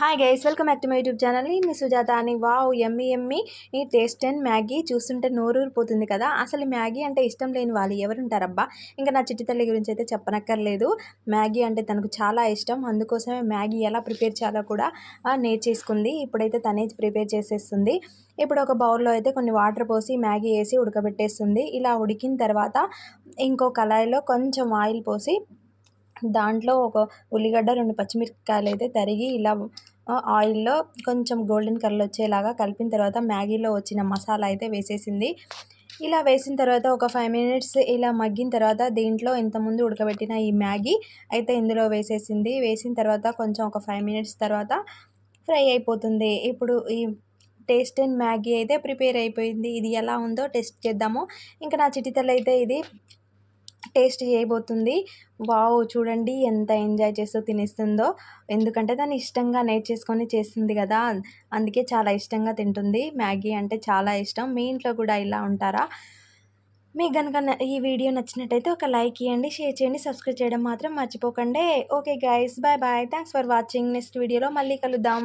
Hi guys welcome back to my YouTube channel మీ సుజాత అని wow ఎమ్మి ఎమ్మి ఈ taste and Maggi చూస్తుంటే నోరూరిపోతుంది కదా. అసలు మ్యాగీ అంటే ఇష్టం లేని వాళ్ళు ఎవరుంటారబ్బా? ఇంకా నా చిట్టి తల్లి గురించి అయితే చెప్పనక్కర్లేదు. మ్యాగీ అంటే తనకు చాలా ఇష్టం. అందుకోసమే మ్యాగీ ఎలా ప్రిపేర్ చేయాలో కూడా నేర్చేసుకుంది. ఇప్పుడైతే తనే ప్రిపేర్ చేసేస్తుంది. ఇప్పుడు ఒక బౌల్లో అయితే కొన్ని వాటర్ పోసి మ్యాగీ వేసి ఉడకబెట్టేస్తుంది. ఇలా ఉడికిన తర్వాత ఇంకో కళాయిలో కొంచెం ఆయిల్ పోసి దాంట్లో ఒక ఉల్లిగడ్డ రెండు పచ్చిమిరపకాయలు అయితే తరిగి ఇలా ఆయిల్లో కొంచెం గోల్డెన్ కలర్ వచ్చేలాగా కలిపిన తర్వాత మ్యాగీలో వచ్చిన మసాలా అయితే వేసేసింది. ఇలా వేసిన తర్వాత ఒక ఫైవ్ మినిట్స్ ఇలా మగ్గిన తర్వాత దీంట్లో ఇంతకుముందు ఉడకబెట్టిన ఈ మ్యాగీ అయితే ఇందులో వేసేసింది. వేసిన తర్వాత కొంచెం ఒక ఫైవ్ మినిట్స్ తర్వాత ఫ్రై అయిపోతుంది. ఇప్పుడు ఈ టేస్ట్ అండ్ మ్యాగీ అయితే ప్రిపేర్ అయిపోయింది. ఇది ఎలా ఉందో టెస్ట్ చేద్దాము. ఇంకా నా చిట్టి అయితే ఇది. టేస్ట్ చేయబోతుంది. వావ్ చూడండి ఎంత ఎంజాయ్ చేస్తూ తినేస్తుందో. ఎందుకంటే దాన్ని ఇష్టంగా నేర్చేసుకొని చేస్తుంది కదా. అందుకే చాలా ఇష్టంగా తింటుంది. మ్యాగీ అంటే చాలా ఇష్టం. మీ ఇంట్లో కూడా ఇలా ఉంటారా? మీకు కనుక ఈ వీడియో నచ్చినట్టయితే ఒక లైక్ ఇవ్వండి షేర్ చేయండి సబ్స్క్రైబ్ చేయడం మాత్రం మర్చిపోకండి. Okay guys bye bye. Thanks for watching. Next వీడియోలో మళ్ళీ కలుద్దాం.